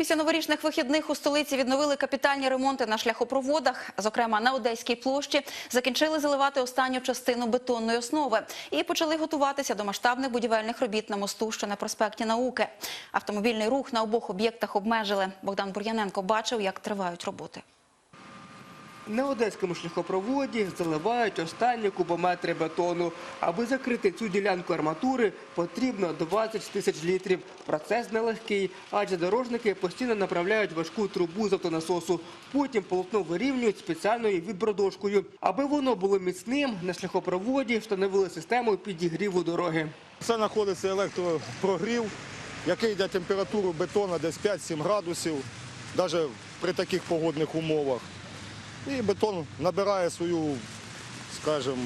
Після новорічних вихідних у столиці відновили капітальні ремонти на шляхопроводах. Зокрема, на Одеській площі закінчили заливати останню частину бетонної основи і почали готуватися до масштабних будівельних робіт на мосту, що на проспекті Науки. Автомобільний рух на обох об'єктах обмежили. Богдан Бур'яненко бачив, як тривають роботи. На одеському шляхопроводі заливають останні кубометри бетону. Аби закрити цю ділянку арматури, потрібно 20 тисяч літрів. Процес нелегкий, адже дорожники постійно направляють важку трубу з автонасосу. Потім полотно вирівнюють спеціальною відбродошкою. Аби воно було міцним, на шляхопроводі встановили систему підігріву дороги. Це знаходиться електропрогрів, який йде температуру бетону десь 5-7 градусів, навіть при таких погодних умовах. І бетон набирає свою, скажімо,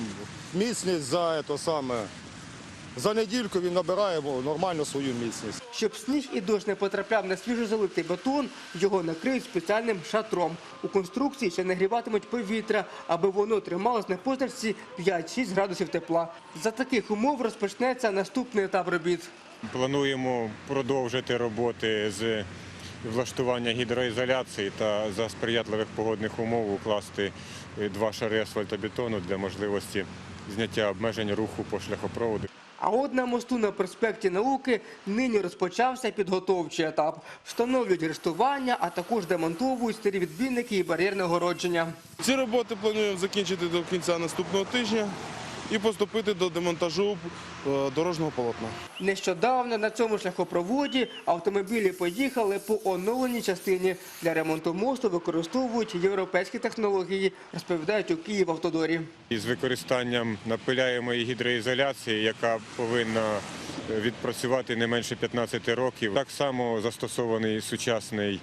міцність за це саме. За недільку він набирає нормально свою міцність. Щоб сніг і дощ не потрапляв на свіжозалитий бетон, його накриють спеціальним шатром. У конструкції ще нагріватимуть повітря, аби воно трималось на позначці 5-6 градусів тепла. За таких умов розпочнеться наступний етап робіт. Плануємо продовжити роботи з влаштування гідроізоляції та за сприятливих погодних умов укласти е, два шари асфальтобетону для можливості зняття обмежень руху по шляхопроводу. А от на мосту на проспекті Науки нині розпочався підготовчий етап. Встановлюють рештування, а також демонтовують старі відбійники і бар'єрне огородження. Ці роботи плануємо закінчити до кінця наступного тижня і поступити до демонтажу е, дорожнього полотна. Нещодавно на цьому шляхопроводі автомобілі поїхали по оновленій частині. Для ремонту мосту використовують європейські технології, розповідають у Київавтодорі. Із використанням напиляємої гідроізоляції, яка повинна е, відпрацювати не менше 15 років. Так само застосований сучасний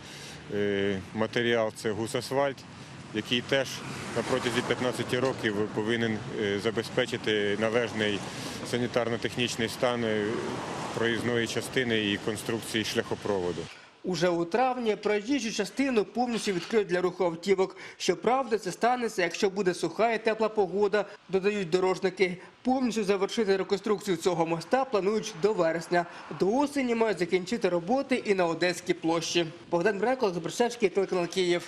е, матеріал це гусасфальт, який теж на протязі 15 років повинен е, забезпечити належний санітарно-технічний стан е, проїзної частини і конструкції шляхопроводу. Уже у травні проїжджу частину повністю відкриють для руху автівок. Щоправда, це станеться, якщо буде суха і тепла погода, додають дорожники. Повністю завершити реконструкцію цього моста планують до вересня. До осені мають закінчити роботи і на Одеській площі. Богдан Брекол, Забришевський, телеканал Київ.